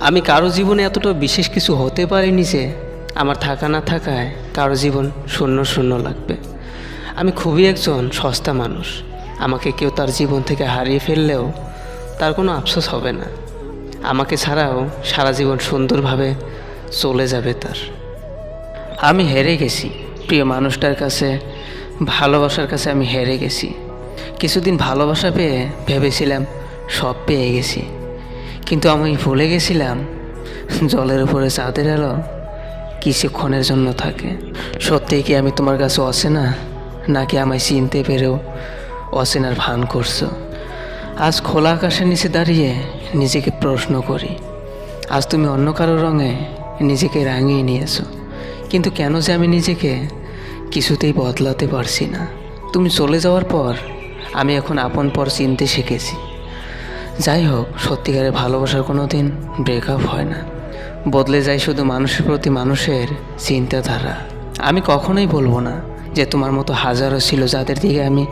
আমি কারও জীবনে এতটা বিশেষ কিছু হতে পারিনি যে আমার থাকা না থাকায় কারও জীবন শূন্য শূন্য লাগবে। আমি খুবই একজন সস্তা মানুষ। আমাকে কেউ তার জীবন থেকে হারিয়ে ফেললেও তার কোনো আফসোস হবে না। আমাকে ছাড়াও সারা জীবন সুন্দরভাবে চলে যাবে তার। আমি হেরে গেছি। প্রিয় মানুষটার কাছে, ভালোবাসার কাছে আমি হেরে গেছি। কিছুদিন ভালোবাসা পেয়ে ভেবেছিলাম সব পেয়ে গেছি। কিন্তু আমি ভুলে গেছিলাম, জলের উপরে চাঁদের আলো কিছুক্ষণের জন্য থাকে। সত্যিই কি আমি তোমার কাছে অচেনা, নাকি আমায় চিনতে পেরেও অচেনার ভান করছ? আজ খোলা আকাশের নিচে দাঁড়িয়ে নিজেকে প্রশ্ন করি, আজ তুমি অন্য কারও রঙে নিজেকে রাঙিয়ে নিয়েছো, কিন্তু কেন যে আমি নিজেকে কিছুতেই বদলাতে পারছি না? তুমি চলে যাওয়ার পর আমি এখন আপন পর চিনতে শিখেছি। যাই হোক, সত্যিকারের ভালোবাসার কোনো দিন ব্রেকআপ হয় না। বদলে যায় শুধু মানুষের প্রতি মানুষের চিন্তাধারা। আমি কখনোই বলব না যে তোমার মতো হাজারো ছিল যাদের দিকে আমি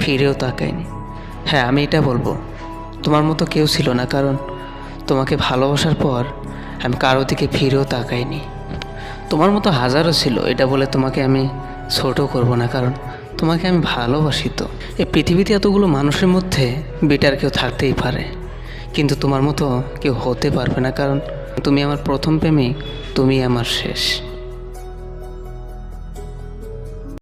ফিরেও তাকাইনি। হ্যাঁ আমি এটা বলব। তোমার মতো কেউ ছিল না, কারণ তোমাকে ভালোবাসার পর আমি কারও দিকে ফিরেও তাকাইনি। তোমার মতো হাজারও ছিল, এটা বলে তোমাকে আমি ছোট করব না, কারণ তোমাকে আমি ভালোবাসি তো। এই পৃথিবীতে এতগুলো মানুষের মধ্যে বেটার কেউ থাকতেই পারে। কিন্তু তোমার মতো কেউ হতে পারবে না, কারণ তুমি আমার প্রথম প্রেমিক তুমি আমার শেষ।